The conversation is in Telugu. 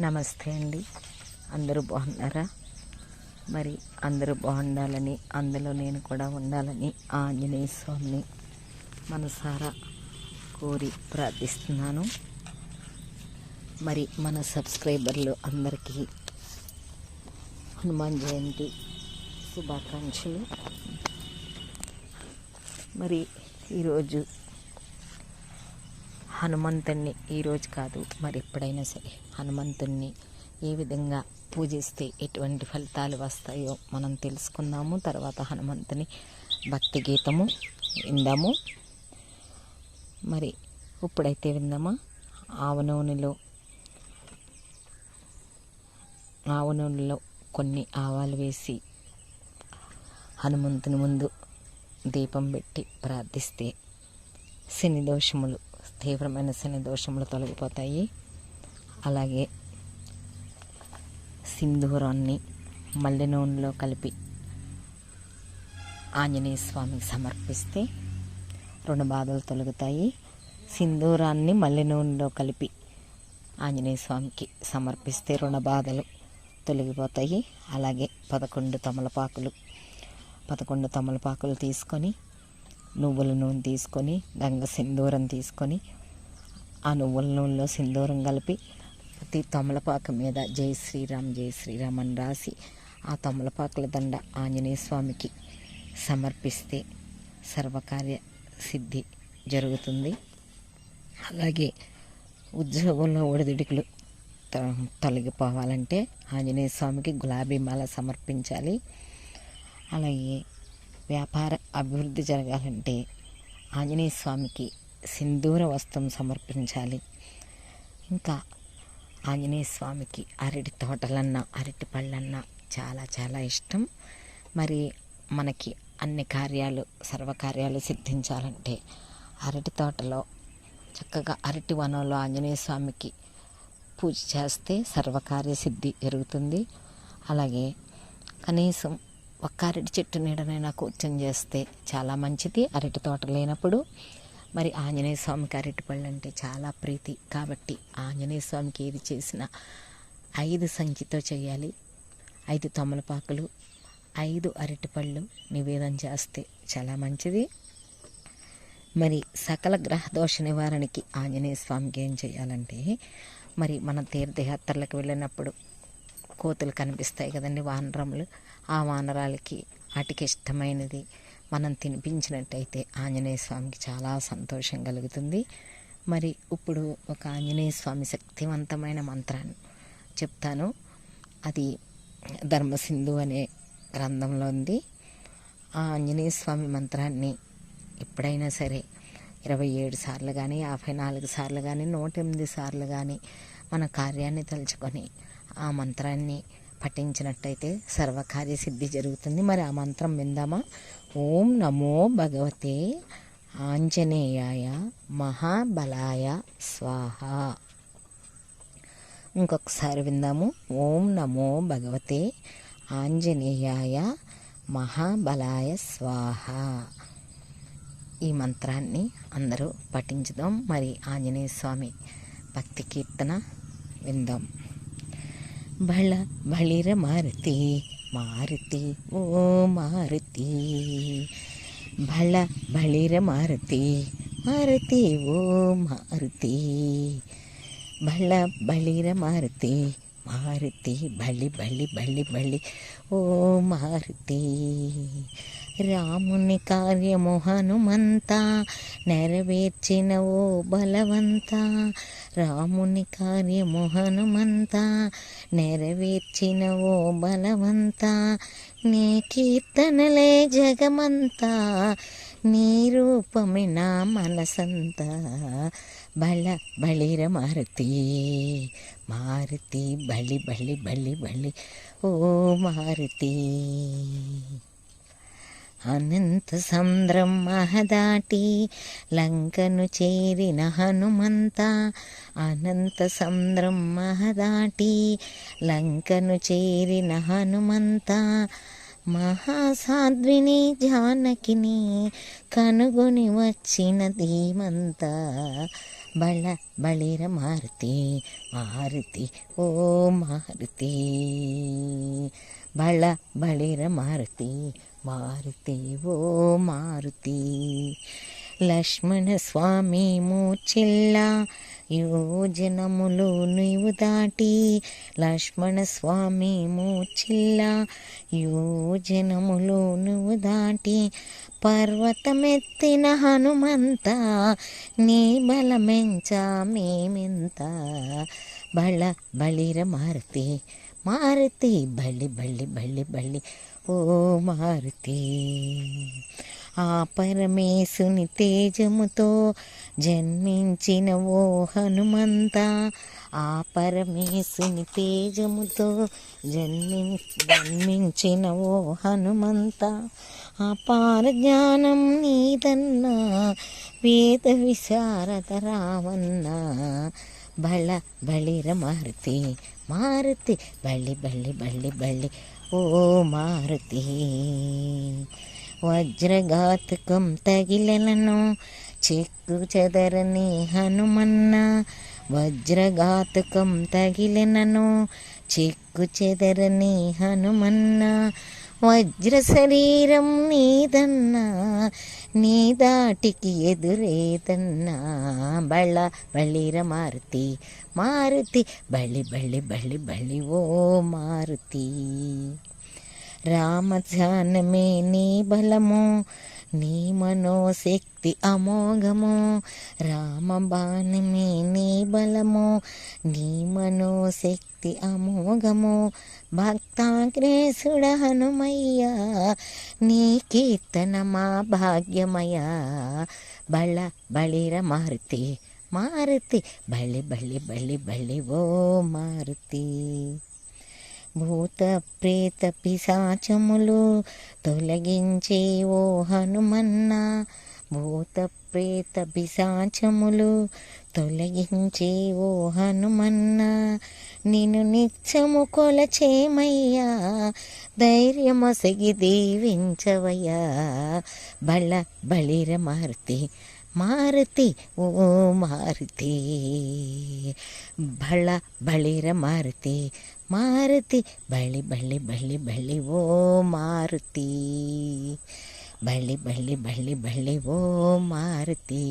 నమస్తే అండి. అందరూ బాగున్నారా? మరి అందరూ బాగుండాలని అందులో నేను కూడా ఉండాలని ఆంజనేయ స్వామిని మనసారా కోరి ప్రార్థిస్తున్నాను. మరి మన సబ్స్క్రైబర్లు అందరికీ హనుమాన్ జయంతి శుభాకాంక్షలు. మరి ఈరోజు హనుమంతుణ్ణి ఈరోజు కాదు మరి ఎప్పుడైనా సరే హనుమంతుణ్ణి ఏ విధంగా పూజిస్తే ఎటువంటి ఫలితాలు వస్తాయో మనం తెలుసుకుందాము. తర్వాత హనుమంతుని భక్తి గీతము విందాము. మరి ఇప్పుడైతే విందామా? ఆవ నూనెలో ఆవ నూనెలో కొన్ని ఆవాలు వేసి హనుమంతుని ముందు దీపం పెట్టి ప్రార్థిస్తే శని దోషములు తీవ్రమైన శని దోషములు తొలగిపోతాయి. అలాగే సింధూరాన్ని మల్లె నూనెలో కలిపి ఆంజనేయ స్వామికి సమర్పిస్తే రెండు బాధలు తొలగుతాయి. సింధూరాన్ని మల్లె నూనెలో కలిపి ఆంజనేయ స్వామికి సమర్పిస్తే రుణ బాధలు తొలగిపోతాయి. అలాగే పదకొండు తమలపాకులు పదకొండు తమలపాకులు తీసుకొని నువ్వుల నూనె తీసుకొని గంగ సింధూరం తీసుకొని ఆ నువ్వుల నూనెలో సింధూరం కలిపి ప్రతి తమలపాకు మీద జై శ్రీరామ్ జై శ్రీరామ్ అని రాసి ఆ తమలపాకుల దండ ఆంజనేయ స్వామికి సమర్పిస్తే సర్వకార్య సిద్ధి జరుగుతుంది. అలాగే ఉద్యోగంలో ఒడిదుడుకులు తొలగిపోవాలంటే ఆంజనేయ స్వామికి గులాబీ మాల సమర్పించాలి. అలాగే వ్యాపార అభివృద్ధి జరగాలంటే ఆంజనేయ స్వామికి సింధూర వస్త్రం సమర్పించాలి. ఇంకా ఆంజనేయ స్వామికి అరటి తోటలన్నా అరటి పళ్ళన్నా చాలా చాలా ఇష్టం. మరి మనకి అన్ని కార్యాలు సర్వకార్యాలు సిద్ధించాలంటే అరటి తోటలో చక్కగా అరటి వనంలో ఆంజనేయ స్వామికి పూజ చేస్తే సర్వకార్య సిద్ధి జరుగుతుంది. అలాగే కనీసం ఒక్క అరటి చెట్టు నీడనైనా కూర్చొని చేస్తే చాలా మంచిది. అరటి తోట లేనప్పుడు మరి ఆంజనేయ స్వామికి అరటి పళ్ళు అంటే చాలా ప్రీతి. కాబట్టి ఆంజనేయ స్వామికి ఏది చేసినా ఐదు సంఖ్యతో చేయాలి. ఐదు తమలపాకులు ఐదు అరటిపళ్ళు నివేదన చేస్తే చాలా మంచిది. మరి సకల గ్రహ దోష నివారణకి ఆంజనేయ స్వామికి ఏం చేయాలంటే మరి మన తీర్థయాత్రలకు వెళ్ళినప్పుడు కోతులు కనిపిస్తాయి కదండి వానరములు. ఆ వానరాలకి వాటికి ఇష్టమైనది మనం తినిపించినట్టయితే ఆంజనేయ స్వామికి చాలా సంతోషం కలుగుతుంది. మరి ఇప్పుడు ఒక ఆంజనేయ స్వామి శక్తివంతమైన మంత్రాన్ని చెప్తాను. అది ధర్మసింధు అనే గ్రంథంలో ఉంది. ఆ ఆంజనేయ స్వామి మంత్రాన్ని ఎప్పుడైనా సరే ఇరవై ఏడు సార్లు కానీ యాభై నాలుగు సార్లు కానీ నూట ఎనిమిది సార్లు కానీ మన కార్యాన్ని తలుచుకొని ఆ మంత్రాన్ని పఠించినట్టయితే సర్వకార్య సిద్ధి జరుగుతుంది. మరి ఆ మంత్రం విందామా? ఓం నమో భగవతే ఆంజనేయాయ మహాబలాయ స్వాహ. ఇంకొకసారి విందాము. ఓం నమో భగవతే ఆంజనేయాయ మహాబలాయ స్వాహ. ఈ మంత్రాన్ని అందరూ పఠించుదాం. మరి ఆంజనేయ స్వామి భక్తి కీర్తన విందాం. బళ బళిర మారుతి మారుతి ఓ మారుతి బళ బళిర మారుతి మారుతి ఓ మారుతి బళ్ళ బళిర మారుతి మారుతి బళి బళి బళి బళి ఓ మారుతి రాముని కార్యము హనుమంతా నెరవేర్చిన ఓ బలవంత. రాముని కార్యము హనుమంతా నెరవేర్చిన ఓ బలవంత. నీ కీర్తనలే జగమంతా నీ రూపమే నా మనసంతా. బళ బళిర మారుతి మారుతి బలి బలి బలి బలి ఓ మారుతి. అనంత సంద్రం మహదాటి లంకను చేరిన హనుమంత. అనంత సంద్రం మహదాటి లంకను చేరిన హనుమంత. మహాసాధ్విని జానకిని కనుగొని వచ్చిన ధీమంత. బళ బళిర మారుతి మారుతి ఓ మారుతి. బళ బళిర మారుతి మారుతి ఓ మారుతి. లక్ష్మణ స్వామి మూచిల్లా యోజనములు నీవు దాటి. లక్ష్మణ స్వామి మూచిల్లా యోజనములు నువ్వు దాటి. పర్వతమెత్తిన హనుమంత నీ బలమెంచా మేమింత. బళ బళిర మారుతి మారుతి బళ్ళి బళ్ళి బళ్ళి బళ్ళి. ఓ మారుతి ఆ పరమేశుని తేజముతో జన్మించిన ఓ హనుమంత. ఆ పరమేశుని తేజముతో జన్మి జన్మించిన ఓ హనుమంత. అపార జ్ఞానం నీదన్నా వేద విశారద రావన్న. బళ బళిర మారుతి మారుతి బళ్ళి బళ్ళి బళ్ళి బళ్ళి. ఓ మారుతి వజ్రఘాతుకం తగిలెలను చెక్కు చెదరని హనుమన్న. వజ్రఘాతుకం తగిలెనను చెక్కు చెదరని హనుమన్న. వజ్ర శరీరం నీదన్నా నీ దాటికి ఎదురేదన్నా. బళ్ళ బళ్ళిర మారుతి మారుతి బళ్ళి బళ్ళి బళ్ళి బళ్ళి ఓ మారుతి. రామధ్యానమే నీ బలము నీ మనోశక్తి అమోఘము రామబాణమే నీ బలము నీ మనోశక్తి అమోఘము భక్తాగ్రేసుడ హనుమయ్య నీ కీర్తన మా భాగ్యమయ బళ్ళ బళిర మారుతి మారుతి బళ్ళి బళ్ళి బళ్ళి బళ్ళి ఓ మారుతి భూత ప్రేత పిశాచములు తొలగించే ఓ హనుమన్నా. భూత ప్రేత పిశాచములు తొలగించే ఓ హనుమన్నా. నిన్ను నిత్యము కొలచేమయ్యా ధైర్యమొసగి దీవించవయ్యా. బళ్ళ బళిర మారుతి మారుతి ఓ మారుతి. బళ్ళ బళిర మారుతి మారుతి బళ్ళి బళ్ళి బళ్ళి బళ్ళి ఓ మారుతి బళ్ళి బళ్ళి బళ్ళి బళ్ళి ఓ మారుతి